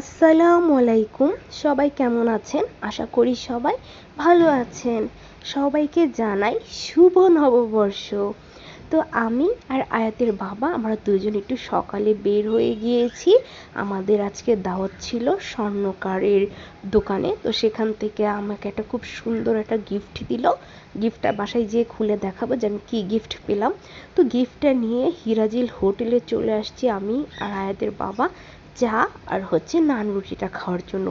আসসালামু আলাইকুম। সবাই কেমন আছেন? আশা করি সবাই ভালো আছেন। সবাইকে জানাই শুভ নববর্ষ। তো আমি আর আয়াতের বাবা, আমরা দুজন একটু সকালে বের হয়ে গিয়েছি। আমাদের আজকে দাওয়াত ছিল স্বর্ণকারের দোকানে। তো সেখান থেকে আমাকে একটা খুব সুন্দর একটা গিফট দিল। গিফটটা বাসায় যেয়ে খুলে দেখাবো যে আমি কী গিফট পেলাম। তো গিফটটা নিয়ে হিরাজিল হোটেলে চলে আসছি আমি আর আয়াতের বাবা। চা আর হচ্ছে নান রুটিটা খাওয়ার জন্য।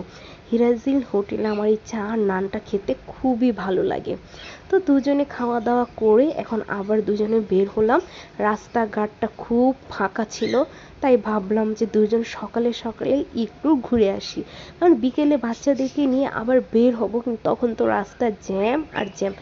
হিরাজিল হোটেলে আমার এই চা আর নানটা খেতে খুবই ভালো লাগে। তো দুজনে খাওয়া দাওয়া করে এখন আবার দুজনে বের হলাম। রাস্তাঘাটটা খুব ফাঁকা ছিল, তাই ভাবলাম যে দুজন সকালে সকালে একটু ঘুরে আসি। কারণ বিকেলে বাচ্চাদেরকে নিয়ে আবার বের হব, কিন্তু তখন তো রাস্তা জ্যাম আর জ্যাম।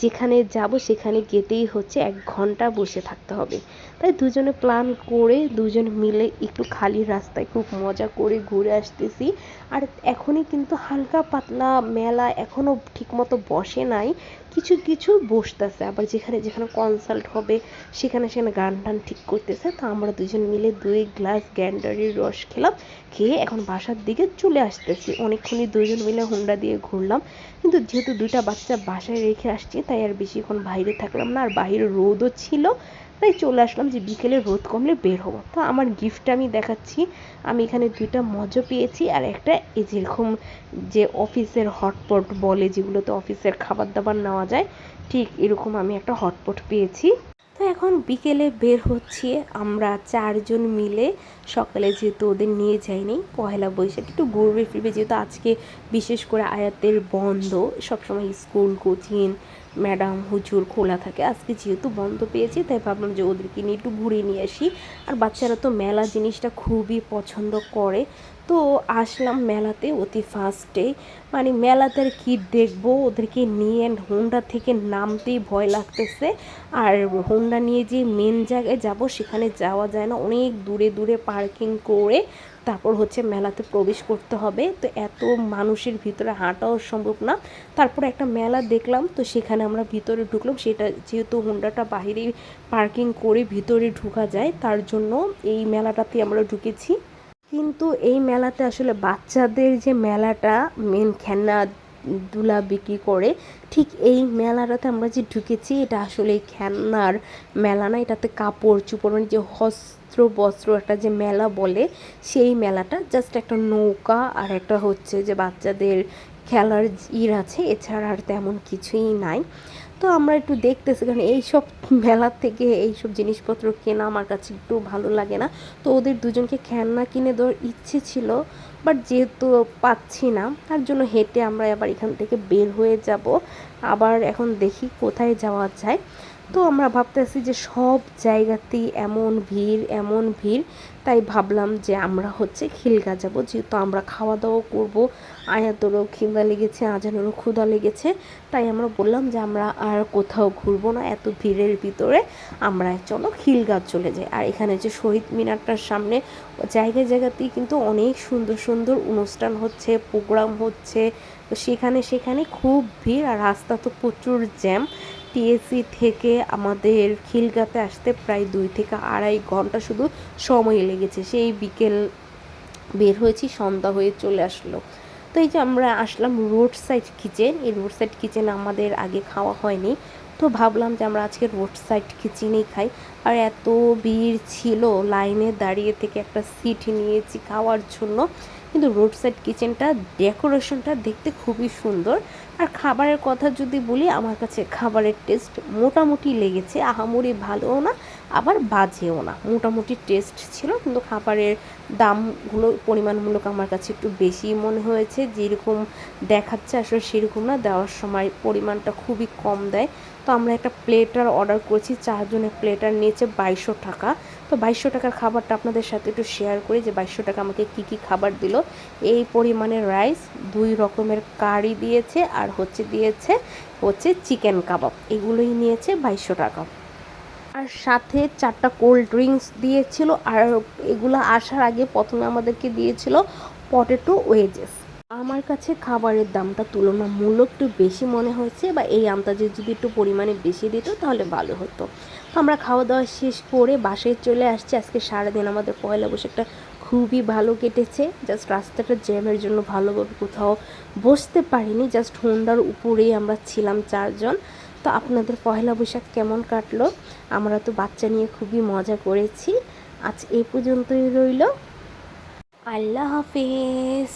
যেখানে যাব সেখানে যেতেই হচ্ছে এক ঘণ্টা বসে থাকতে হবে। তাই দুজনে প্ল্যান করে দুজন মিলে একটু খালি রাস্তায় খুব মজা করে ঘুরে আসতেছি। আর এখনই কিন্তু হালকা পাতলা মেলা এখনও ঠিকমতো বসে নাই। কিছু কিছু বসতেছে, আবার যেখানে যেখানে কনসাল্ট হবে, সেখানে সেখানে গান টান ঠিক করতেছে। তো আমরা দুজন মিলে দুই গ্লাস গ্যান্ডারির রস খেলাম, খেয়ে এখন বাসার দিকে চলে আসতেছি। অনেকক্ষণই দুজন মিলে হুন্ডা দিয়ে ঘুরলাম। কিন্তু যেহেতু দুইটা বাচ্চা বাসায় রেখে আসছি, তাই আর বেশিক্ষণ বাইরে থাকলাম না, আর বাইরে রোদও ছিল। তাই চলে আসলাম যে বিকেলে রোদ কমলে বের হব। তো আমার গিফট আমি দেখাচ্ছি। আমি এখানে দুইটা মজা পেয়েছি আর একটা এই যেরকম যে অফিসের হটপট বলে যেগুলোতে অফিসের খাবার দাবার নেওয়া যায়, ঠিক এরকম আমি একটা হটপট পেয়েছি। এখন বিকেলে বের হচ্ছি। আমরা চারজন মিলে। সকালে যেহেতু ওদের নিয়ে যাইনি পয়লা বৈশাখ। একটু ঘুরবে ফিরবে যেহেতু আজকে বিশেষ করে আয়াতের বন্ধ। সবসময় স্কুল কোচিং ম্যাডাম, হুজুর খোলা থাকে। আজকে যেহেতু বন্ধ পেয়েছি, তাই ভাবলাম যে ওদেরকে নিয়ে একটু ঘুরে নিয়ে আসি। আর বাচ্চারা তো মেলা জিনিসটা খুবই পছন্দ করে। তো আসলাম মেলাতে অতি ফার্স্টে মানে মেলাতে আর কী দেখব? ওদেরকে নিয়ে হোন্ডা থেকে নামতেই ভয় লাগতেছে। আর হোন্ডা নিয়ে যে মেন জায়গায় যাব সেখানে যাওয়া যায় না। অনেক দূরে দূরে পার্কিং করে তারপর হচ্ছে মেলাতে প্রবেশ করতে হবে। তো এত মানুষের ভিতরে হাঁটাও সম্ভব না। তারপর একটা মেলা দেখলাম, তো সেখানে আমরা ভিতরে ঢুকলাম। সেটা যেহেতু হোন্ডাটা বাহিরেই পার্কিং করে ভিতরে ঢুকা যায়, তার জন্য এই মেলাটাতে আমরা ঢুকেছি। কিন্তু এই মেলাতে আসলে বাচ্চাদের যে মেলাটা মেন খেলনা দুলা বিক্রি করে, ঠিক এই মেলাটাতে আমরা যে ঢুকেছি, এটা আসলে খেলনার মেলা না, এটাতে কাপড় চুপড় মানে যে হস্ত্র বস্ত্র একটা যে মেলা বলে, সেই মেলাটা জাস্ট একটা নৌকা আর একটা হচ্ছে যে বাচ্চাদের খেলার ইর আছে, এছাড়া আর তেমন কিছুই নাই। তো আমরা একটু দেখতেছি, কারণ এইসব মেলার থেকে এইসব জিনিসপত্র কেনা আমার কাছে একটু ভালো লাগে না। তো ওদের দুজনকে খেলনা কিনে দেওয়ার ইচ্ছে ছিল, বাট যেহেতু পাচ্ছি না, তার জন্য হেঁটে আমরা আবার এখান থেকে বের হয়ে যাব। আবার এখন দেখি কোথায় যাওয়া যায়। তো আমরা ভাবতেছি যে সব জায়গাতেই এমন ভিড় এমন ভিড়। তাই ভাবলাম যে আমরা হচ্ছে খিলগা যাব। যেহেতু আমরা খাওয়া দাওয়া করব, আয়াতরও খিদা লেগেছে, আজানেরও ক্ষুদা লেগেছে। তাই আমরা বললাম যে আমরা আর কোথাও ঘুরবো না, এত ভিড়ের ভিতরে। আমরা চলো খিলগা চলে যাই। আর এখানে যে শহীদ মিনারটার সামনে জায়গায় জায়গাতেই কিন্তু অনেক সুন্দর সুন্দর অনুষ্ঠান হচ্ছে, প্রোগ্রাম হচ্ছে। তো সেখানে সেখানে খুব ভিড় আর রাস্তা তো প্রচুর জ্যাম। টিএসসি থেকে আমাদের খিলগাতে আসতে প্রায় দুই থেকে আড়াই ঘণ্টা শুধু সময় লেগেছে। সেই বিকেল বের হয়েছি, সন্ধ্যা হয়ে চলে আসলো। তো এই যে আমরা আসলাম রোড সাইড কিচেন এই রোড সাইড কিচেন আমাদের আগে খাওয়া হয়নি। তো ভাবলাম যে আমরা আজকে রোড সাইড কিচেনেই খাই। আর এত ভিড় ছিল লাইনে দাঁড়িয়ে থেকে একটা সিট নিয়েছি খাওয়ার জন্য। কিন্তু রোড সাইড কিচেনটা ডেকোরেশনটা দেখতে খুবই সুন্দর। আর খাবারের কথা যদি বলি, আমার কাছে খাবারের টেস্ট মোটামুটি লেগেছে। আহামরি ভালোও না আবার বাজেও না। মোটামুটি টেস্ট ছিল, কিন্তু খাবারের দামগুলো, পরিমাণমূলক আমার কাছে একটু বেশি মনে হয়েছে। যেরকম দেখাচ্ছে, আসলে সেরকম না। দেওয়ার সময় পরিমাণটা খুবই কম দেয়। তো আমরা একটা প্লেটার অর্ডার করেছি, চারজনের প্লেটার নিয়েছে বাইশশো টাকা। তো বাইশশো টাকার খাবারটা আপনাদের সাথে একটু শেয়ার করি যে বাইশশো টাকা আমাকে কি কি খাবার দিল। এই পরিমাণে রাইস দুই রকমের কারি দিয়েছে, আর হচ্ছে দিয়েছে, হচ্ছে চিকেন কাবাব এগুলোই নিয়েছে বাইশশো টাকা। আর সাথে চারটা কোল্ড ড্রিঙ্কস দিয়েছিল আর এগুলো আসার আগে প্রথমে আমাদেরকে দিয়েছিল পটেটো ওয়েজেস আমার কাছে খাবারের দামটা তুলনামূলক একটু বেশি মনে হয়েছে বা এই আন্দাজে যদি একটু পরিমাণে বেশি দিত তাহলে ভালো হতো। আমরা খাওয়া দাওয়া শেষ করে বাসায় চলে আসছি। আজকে সারাদিন আমাদের পয়লা বৈশাখটা খুবই ভালো কেটেছে। জাস্ট রাস্তাটা জ্যামের জন্য ভালোভাবে কোথাও বসতে পারিনি। জাস্ট হোন্ডার উপরেই আমরা ছিলাম চারজন। তো আপনাদের পয়লা বৈশাখ কেমন কাটলো? আমরা তো বাচ্চা নিয়ে খুবই মজা করেছি। আজ এ পর্যন্তই রইল। আল্লাহ হাফিজ।